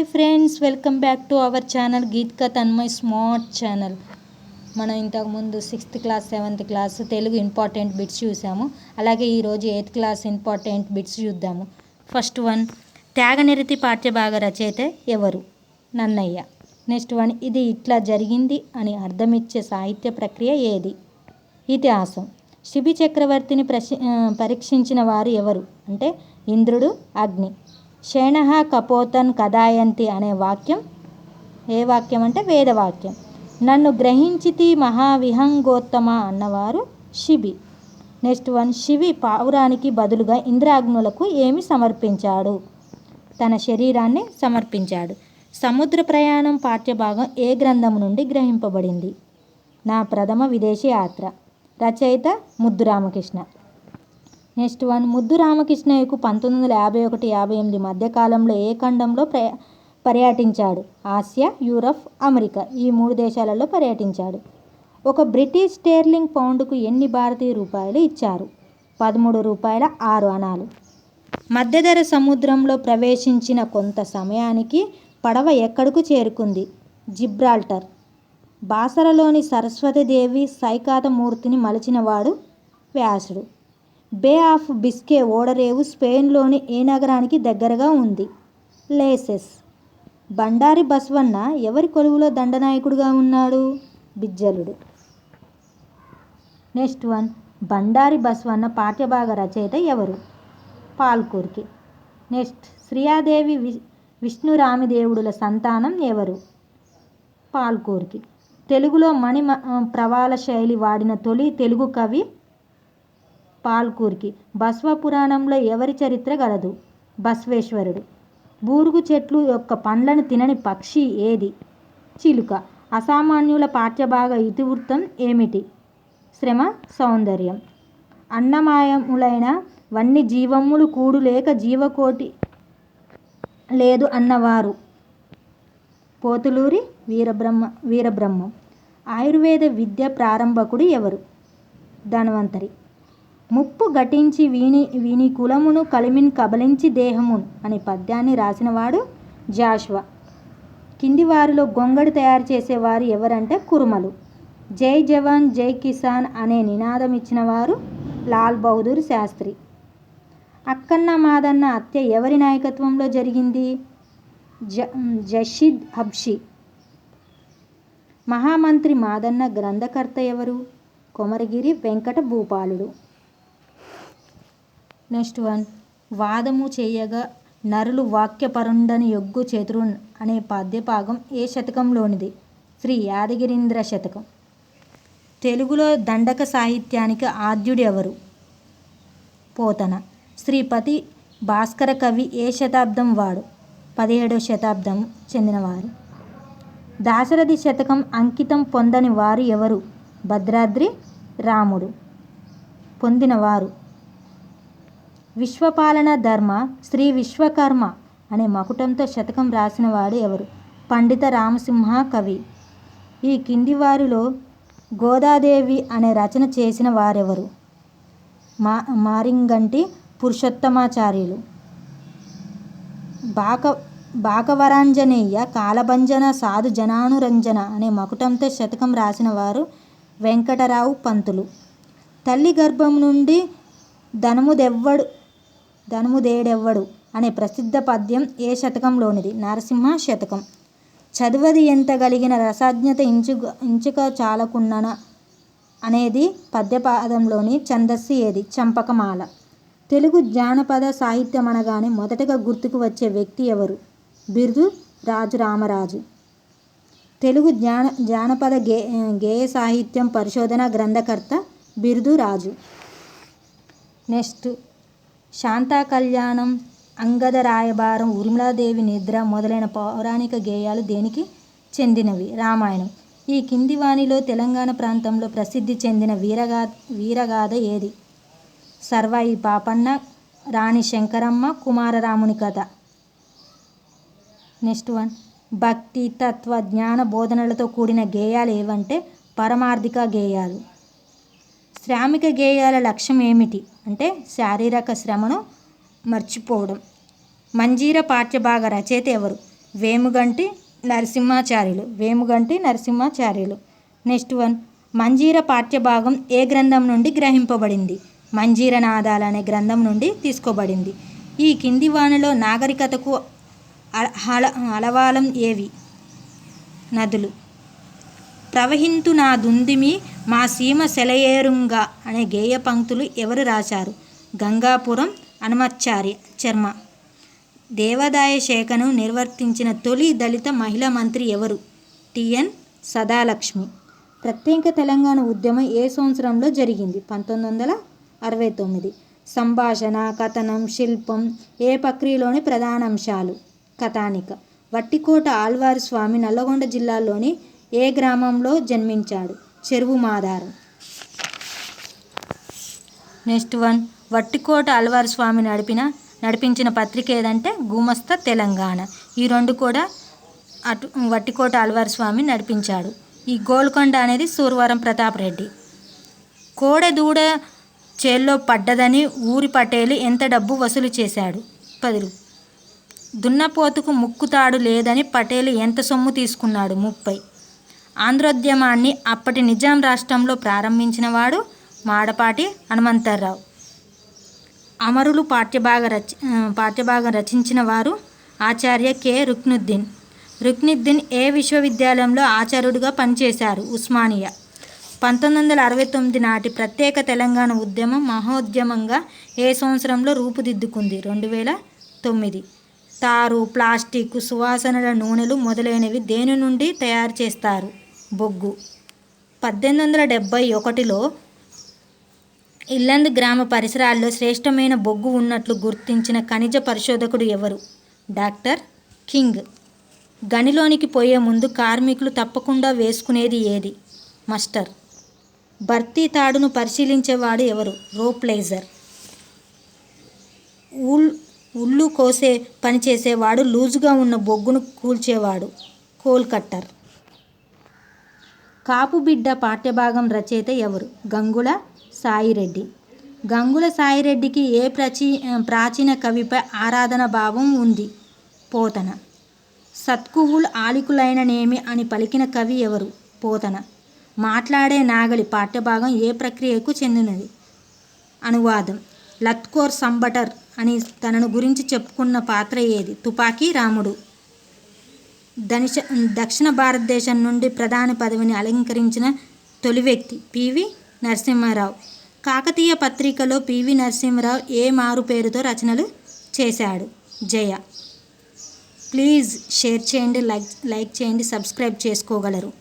Hi friends welcome back to our channel Geetka Tanmay smart channel. మనం ఇంతకుముందు sixth class seventh class Telugu important bits చూసాము. అలాగే ఈరోజు eighth class important bits చూద్దాము. First one త్యాగనిరతి పాఠ్యభాగ రచయిత ఎవరు? నన్నయ్య. నెక్స్ట్ వన్ ఇది ఇట్లా జరిగింది అని అర్థమిచ్చే సాహిత్య ప్రక్రియ ఏది? ఇతిహాసం. శిబి చక్రవర్తిని ప్రశి పరీక్షించిన వారు ఎవరు? అంటే ఇంద్రుడు అగ్ని. షేణహ కపోతన్ కదాయంతి అనే వాక్యం. ఏ వాక్యం అంటే వేదవాక్యం. నన్ను గ్రహించితి మహావిహంగోత్తమ అన్నవారు శిబి. నెక్స్ట్ వన్ శివి పావురానికి బదులుగా ఇంద్రాగ్నులకు ఏమి సమర్పించాడు? తన శరీరాన్ని సమర్పించాడు. సముద్ర ప్రయాణం పాఠ్యభాగం ఏ గ్రంథం నుండి గ్రహింపబడింది? నా ప్రథమ విదేశీ యాత్ర. రచయిత ముద్దు రామకృష్ణ నెక్స్ట్ వన్. ముద్దు రామకృష్ణయ్యకు పంతొమ్మిది వందల యాభై ఒకటి యాభై ఎనిమిది మధ్యకాలంలో ఏ ఖండంలో ప్ర పర్యటించాడు? Asia Europe America. ఈ మూడు దేశాలలో పర్యటించాడు. ఒక బ్రిటిష్ స్టేర్లింగ్ పౌండ్కు ఎన్ని భారతీయ రూపాయలు ఇచ్చారు? పదమూడు రూపాయల ఆరు అనాలు. మధ్యధర సముద్రంలో ప్రవేశించిన కొంత సమయానికి పడవ ఎక్కడకు చేరుకుంది? జిబ్రాల్టర్. బాసరలోని సరస్వతీదేవి సైకాతమూర్తిని మలిచినవాడు వ్యాసుడు. బే ఆఫ్ బిస్కే ఓడరేవు స్పెయిన్లోని ఏ నగరానికి దగ్గరగా ఉంది? లేసెస్. బండారి బస్వన్న ఎవరి కొలువులో దండనాయకుడిగా ఉన్నాడు? బిజ్జలుడు. Next one. బండారి బస్వన్న పాఠ్యభాగ రచయిత ఎవరు? పాల్కూర్కి. నెక్స్ట్. శ్రీయాదేవి వి విష్ణురామిదేవుడుల సంతానం ఎవరు? పాల్కూర్కి. తెలుగులో మణి ప్రవాళ ప్రవాల శైలి వాడిన తొలి తెలుగు కవి పాల్కూర్కి. బస్వ పురాణంలో ఎవరి చరిత్ర గలదు? బస్వేశ్వరుడు. బూరుగు చెట్లు యొక్క పండ్లను తినని పక్షి ఏది? చిలుక. అసామాన్యుల పాఠ్యభాగ ఇతివృత్తం ఏమిటి? శ్రమ సౌందర్యం. అన్నమాయములైన వన్ని జీవములు కూడు లేక జీవకోటి లేదు అన్నవారు. పోతులూరి వీరబ్రహ్మ వీరబ్రహ్మం. ఆయుర్వేద విద్య ప్రారంభకుడు ఎవరు? ధన్వంతరి. ముప్పు ఘటించి వీని వీని కులమును కలిమిన్ కబలించి దేహమును అనే పద్యాన్ని రాసినవాడు జాష్వా. కింది వారిలో గొంగడి తయారు చేసేవారు ఎవరంటే కురుమలు. జై జవాన్ జై కిసాన్ అనే నినాదం ఇచ్చినవారు లాల్ బహదూర్ శాస్త్రి. అక్కన్న మాదన్న హత్య ఎవరి నాయకత్వంలో జరిగింది? జ జషీద్ హబ్షి. మహామంత్రి మాదన్న గ్రంథకర్త ఎవరు? కొమరగిరి వెంకట భూపాలుడు. నెక్స్ట్ వన్ వాదము చేయగా నరులు వాక్యపరుండని యొగ్గు చేతురు అనే పద్యభాగం ఏ శతకంలోనిది? శ్రీ యాదగిరీంద్ర శతకం. తెలుగులో దండక సాహిత్యానికి ఆద్యుడు ఎవరు? పోతన. శ్రీపతి భాస్కర కవి ఏ శతాబ్దం వాడు? పదిహేడవ శతాబ్దం చెందినవారు. దాశరథి శతకం అంకితం పొందని వారు ఎవరు? భద్రాద్రి రాముడు. పొందినవారు విశ్వపాలన ధర్మ శ్రీ విశ్వకర్మ అనే మకుటంతో శతకం రాసినవాడు ఎవరు? పండిత రామసింహ కవి. ఈ కింది వారిలో గోదాదేవి అనే రచన చేసిన వారెవరు? మా మారింగంటి పురుషోత్తమాచార్యులు. బాక బాకవరాంజనేయ కాలభంజన సాధు జనానురంజన అనే మకుటంతో శతకం రాసిన వారు వెంకటరావు పంతులు. తల్లి గర్భం నుండి ధనముదెవ్వడు ధనుముదేడెవ్వడు అనే ప్రసిద్ధ పద్యం ఏ శతకంలోనిది? నరసింహ శతకం. చదువది ఎంత కలిగిన రసజ్ఞత ఇంచు ఇంచుక చాలకున్నన అనేది పద్యపాదంలోని ఛందస్సు ఏది? చంపకమాల. తెలుగు జానపద సాహిత్యం అనగానే మొదటగా గుర్తుకు వచ్చే వ్యక్తి ఎవరు? బిరుదు రాజు రామరాజు తెలుగు జాన జానపద గే గేయ సాహిత్యం పరిశోధన గ్రంథకర్త బిరుదు రాజు. నెక్స్ట్. శాంతా కళ్యాణం అంగద రాయబారం ఉర్మిళాదేవి నిద్ర మొదలైన పౌరాణిక గేయాలు దేనికి చెందినవి? రామాయణం. ఈ కింది వాణిలో తెలంగాణ ప్రాంతంలో ప్రసిద్ధి చెందిన వీరగా వీరగాథ ఏది? సర్వాయి పాపన్న రాణి శంకరమ్మ కుమారరాముని కథ. Next one. భక్తి తత్వ జ్ఞాన బోధనలతో కూడిన గేయాలు ఏవంటే పరమార్థిక గేయాలు. శ్రామిక గేయాల లక్ష్యం ఏమిటి? అంటే శారీరక శ్రమను మర్చిపోవడం. మంజీర పాఠ్యభాగ రచయిత ఎవరు? వేముగంటి నరసింహాచార్యులు. వేముగంటి నరసింహాచార్యులు. Next one. మంజీర పాఠ్యభాగం ఏ గ్రంథం నుండి గ్రహింపబడింది? మంజీర నాదాలు అనే గ్రంథం నుండి తీసుకోబడింది. ఈ కింది వానలో నాగరికతకు అల- అల అలవాలం ఏవి? నదులు. ప్రవహింతు నా దుందిమి మా సీమ సెలయేరుంగా అనే గేయ పంక్తులు ఎవరు రాశారు? గంగాపురం హనుమాచార్య చర్మ. దేవాదాయ శాఖను నిర్వర్తించిన తొలి దళిత మహిళా మంత్రి ఎవరు? T N Sadalakshmi. ప్రత్యేక తెలంగాణ ఉద్యమం ఏ సంవత్సరంలో జరిగింది? పంతొమ్మిది వందల అరవై తొమ్మిది. సంభాషణ కథనం శిల్పం ఏ ప్రక్రియలోని ప్రధాన అంశాలు కథానిక. వట్టికోట ఆల్వారి స్వామి నల్లగొండ జిల్లాలోని ఏ గ్రామంలో జన్మించాడు? చెరువు మాదారు. Next one. వట్టికోట అల్వారు స్వామి నడిపిన నడిపించిన పత్రిక ఏదంటే గుమస్త తెలంగాణ. ఈ రెండు కూడా అటు వట్టికోట అల్వారు స్వామి నడిపించాడు. ఈ గోల్కొండ అనేది సూర్వరం ప్రతాప్ రెడ్డి. కోడెదూడ చేల్లో పడ్డదని ఊరి పటేలు ఎంత డబ్బు వసూలు చేశాడు? పది దున్నపోతుకు ముక్కుతాడు లేదని పటేలు ఎంత సొమ్ము తీసుకున్నాడు? ముప్పై. ఆంధ్రోద్యమాన్ని అప్పటి నిజాం రాష్ట్రంలో ప్రారంభించినవాడు మాడపాటి హనుమంతరావు అమరులు పాఠ్యభాగ రచ పాఠ్యభాగం రచించిన వారు ఆచార్య కె. రుక్నుద్దీన్. రుక్నుద్దీన్ ఏ విశ్వవిద్యాలయంలో ఆచార్యుడిగా పనిచేశారు? ఉస్మానియా. పంతొమ్మిది వందల అరవై తొమ్మిది నాటి ప్రత్యేక తెలంగాణ ఉద్యమం మహోద్యమంగా ఏ సంవత్సరంలో రూపుదిద్దుకుంది? రెండు వేల తొమ్మిది. తారు ప్లాస్టిక్ సువాసనల నూనెలు మొదలైనవి దేని నుండి తయారు చేస్తారు? బొగ్గు. పద్దెనిమిది వందల డెబ్భై ఒకటిలో ఇల్లందు గ్రామ పరిసరాల్లో శ్రేష్టమైన బొగ్గు ఉన్నట్లు గుర్తించిన ఖనిజ పరిశోధకుడు ఎవరు? Doctor king. గనిలోనికి పోయే ముందు కార్మికులు తప్పకుండా వేసుకునేది ఏది? మస్టర్. భర్తీ తాడును పరిశీలించేవాడు ఎవరు? రోప్లేజర్. ఉల్ ఉల్లు కోసే పని చేసేవాడు లూజుగా ఉన్న బొగ్గును కూల్చేవాడు. Coal cutter. కాపుబిడ్డ పాఠ్యభాగం రచయిత ఎవరు? గంగుల సాయిరెడ్డి. గంగుల సాయిరెడ్డికి ఏ ప్రచీ ప్రాచీన కవిపై ఆరాధన భావం ఉంది? పోతన. సత్కువులు ఆలికులైననేమి అని పలికిన కవి ఎవరు? పోతన. మాట్లాడే నాగలి పాఠ్యభాగం ఏ ప్రక్రియకు చెందినది? అనువాదం. లత్కోర్ సంబటర్ అని తనను గురించి చెప్పుకున్న పాత్ర ఏది? తుపాకీ రాముడు. దనిష దక్షిణ భారతదేశం నుండి ప్రధాని పదవిని అలంకరించిన తొలి వ్యక్తి పివి నరసింహారావు. కాకతీయ పత్రికలో పివి నరసింహారావు ఏ మారు పేరుతో రచనలు చేశాడు? జయ. ప్లీజ్ షేర్ చేయండి లైక్ లైక్ చేయండి సబ్స్క్రైబ్ చేసుకోగలరు.